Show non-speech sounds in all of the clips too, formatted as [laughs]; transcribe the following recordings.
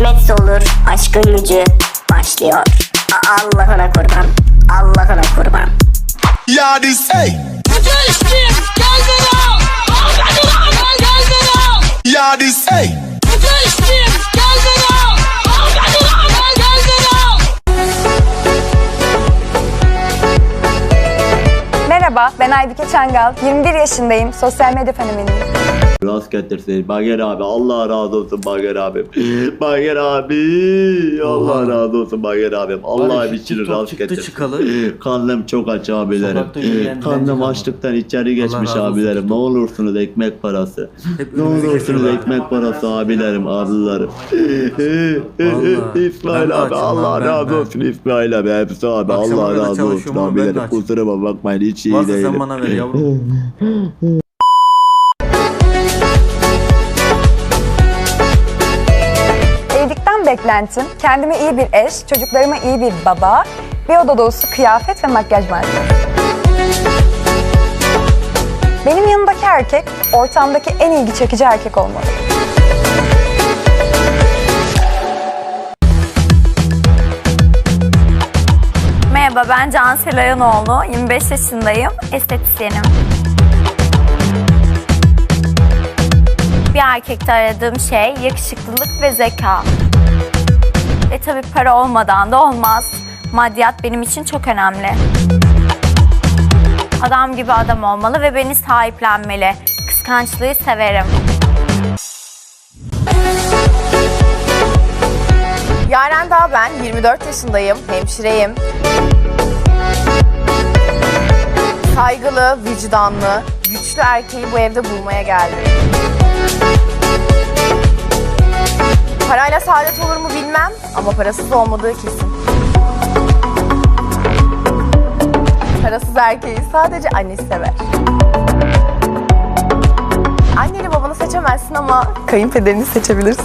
Kısmetse olur aşkın gücü başlıyor. Allah'ına kurban. Allah'ına kurban. Yeah, this hey. Geçtim geldim Geldim geldim Yeah, this hey. Geçtim geldim Geldim geldim Merhaba, ben Aybüke Çangal. 21 yaşındayım. Sosyal medya fenomeniyim. Rast getirsin. Bager abi. Allah razı olsun Bager abim. [laughs] Bager abi. Allah razı olsun Bager abim. Allah Var ya, için TikTok rast çıktı getirsin. çıkalı. Karnım çok aç abilerim. Sokakta yürüyen Karnım açlıktan içeri geçmiş razı olsun abilerim. Ne TikTok. olursunuz ekmek parası. Hep Ne olursunuz ekmek parası abilerim, abilerim. Vallahi. [laughs] Ben İsmail abi açım Allah lan, ben- razı ben. olsun İsmail abi. Hepsi abi Akşama Allah kadar razı olsun çalışıyorum ama ben de abilerim. açım. Kusuruma bakmayın hiç iyi Varsa değilim. sen bana ver yavrum. [laughs] beklentim, kendime iyi bir eş, çocuklarıma iyi bir baba, bir oda dolusu kıyafet ve makyaj malzemesi. Benim yanımdaki erkek, ortamdaki en ilgi çekici erkek olmalı. Merhaba ben Cansel Ayanoğlu. 25 yaşındayım. Estetisyenim. Bir erkekte aradığım şey yakışıklılık ve zeka. E tabi para olmadan da olmaz. Maddiyat benim için çok önemli. Adam gibi adam olmalı ve beni sahiplenmeli. Kıskançlığı severim. Yaren Dağ ben, 24 yaşındayım, hemşireyim. Saygılı, vicdanlı, güçlü erkeği bu evde bulmaya geldim. Ama parasız olmadığı kesin. Parasız erkeği sadece annesi sever. Anneni babanı seçemezsin ama kayınpederini seçebilirsin.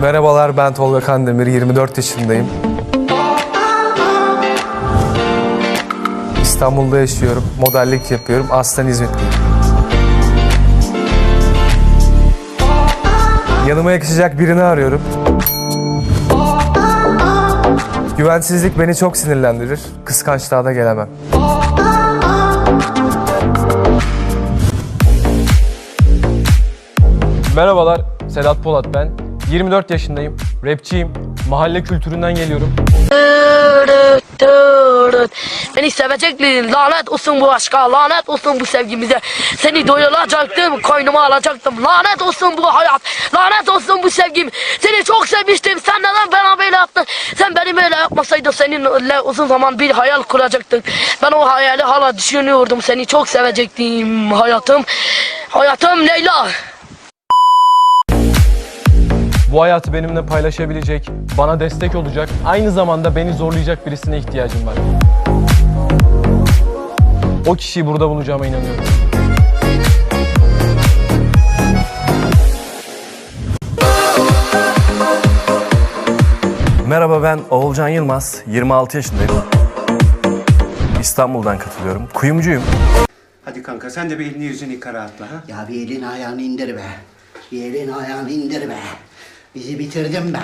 Merhabalar ben Tolga Kandemir, 24 yaşındayım. İstanbul'da yaşıyorum, modellik yapıyorum, aslen İzmitliyim. Yanıma yakışacak birini arıyorum. Güvensizlik beni çok sinirlendirir, kıskançlığa da gelemem. Merhabalar, Sedat Polat ben. 24 yaşındayım, rapçiyim, mahalle kültüründen geliyorum. Beni sevecektin lanet olsun bu aşka lanet olsun bu sevgimize. Seni doyuracaktım koynuma alacaktım. Lanet olsun bu hayat lanet olsun bu sevgim. Seni çok sevmiştim sen neden bana böyle yaptın? Sen beni böyle yapmasaydın seninle uzun zaman bir hayal kuracaktık Ben o hayali hala düşünüyordum seni çok sevecektim. Hayatım Hayatım Leyla Bu hayatı benimle paylaşabilecek, bana destek olacak, aynı zamanda beni zorlayacak birisine ihtiyacım var. O kişiyi burada bulacağıma inanıyorum. Merhaba ben Oğulcan Yılmaz, 26 yaşındayım. İstanbul'dan katılıyorum. Kuyumcuyum. Hadi kanka sen de bir elini yüzünü yıkara atla ha. Ya bir elini ayağını indir be. Bir elini ayağını indir be. Bizi bitirdin be.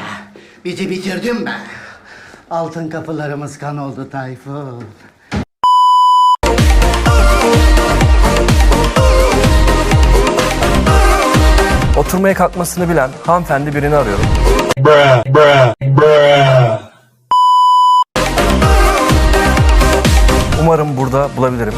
Bizi bitirdin be. Altın kapılarımız kan oldu Tayfun. Oturmaya kalkmasını bilen hanımefendi birini arıyorum. Umarım burada bulabilirim.